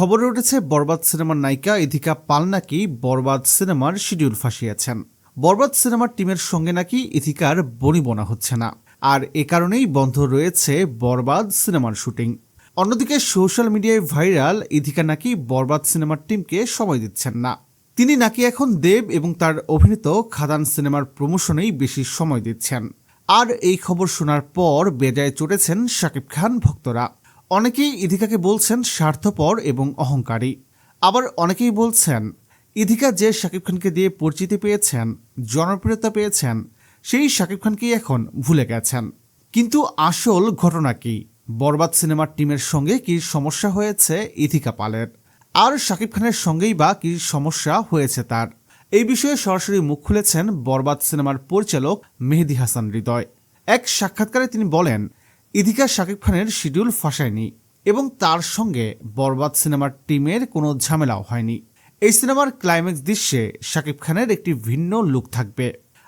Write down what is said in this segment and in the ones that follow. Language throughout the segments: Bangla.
খবরে উঠেছে, বরবাদ সিনেমার নায়িকা ইধিকা পাল নাকি বরবাদ সিনেমার শিডিউল ফাঁসিয়েছেন। বরবাদ সিনেমার টিমের সঙ্গে নাকি ইথিকার বনিবনা হচ্ছে না। আর এ কারণেই বন্ধ রয়েছে বরবাদ সিনেমার শুটিং। অন্যদিকে সোশ্যাল মিডিয়ায় ভাইরাল, ইধিকা নাকি বরবাদ সিনেমার টিমকে সময় দিচ্ছেন না। তিনি নাকি এখন দেব এবং তার অভিনীত খাদান সিনেমার প্রমোশনেই বেশি সময় দিচ্ছেন। আর এই খবর শোনার পর বেজায় চড়েছেন শাকিব খান ভক্তরা। অনেকেই ইধিকাকে বলছেন স্বার্থপর এবং অহংকারী। আবার অনেকেই বলছেন, ইধিকা যে শাকিব খানকে দিয়ে পরিচিতি পেয়েছেন, জনপ্রিয়তা পেয়েছেন, সেই শাকিব খানকেই এখন ভুলে গেছেন। কিন্তু আসল ঘটনা কি? বরবাদ সিনেমার টিমের সঙ্গে কি সমস্যা হয়েছে ইথিকা পালের? আর শাকিব খানের সঙ্গেই বা কি সমস্যা হয়েছে তার? এই বিষয়ে সরাসরি মুখ খুলেছেন বরবাদ সিনেমার পরিচালক মেহেদি হাসান হৃদয়। এক সাক্ষাৎকারে তিনি বলেন ইধিকা শাকিব খানের শিডিউল ফাঁসায়নি এবং তার সঙ্গে বরবাদ সিনেমার টিমের কোনো ঝামেলাও হয়নি। এই সিনেমার ক্লাইম্যাক্স দৃশ্যে শাকিব খানের একটি ভিন্ন লুক থাকবে।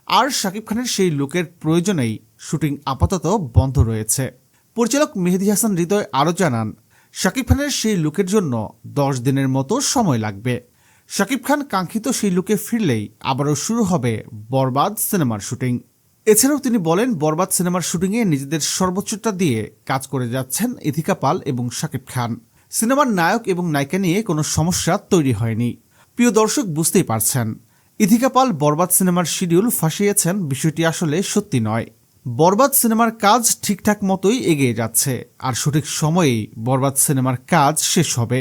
আর শাকিব খানের সেই লুকের প্রয়োজনেই শুটিং আপাতত বন্ধ রয়েছে। পরিচালক মেহেদি হাসান হৃদয় আরও জানান, শাকিব খানের সেই লুকের জন্য দশ দিনের মতো সময় লাগবে। শাকিব খান কাঙ্ক্ষিত সেই লুকে ফিরলেই আবারও শুরু হবে বরবাদ সিনেমার শুটিং। এছাড়াও তিনি বলেন, বরবাদ সিনেমার শুটিংয়ে নিজেদের সর্বোচ্চটা দিয়ে কাজ করে যাচ্ছেন ইথিকা পাল এবং শাকিব খান। সিনেমার নায়ক এবং নায়িকা নিয়ে কোনো সমস্যা তৈরি হয়নি। প্রিয় দর্শক, বুঝতেই পারছেন। ইথিকা পাল বরবাদ সিনেমার শিডিউল ফাঁসিয়েছেন, বিষয়টি আসলে সত্যি নয়। বরবাদ সিনেমার কাজ ঠিকঠাক মতোই এগিয়ে যাচ্ছে, আর সঠিক সময়েই বরবাদ সিনেমার কাজ শেষ হবে।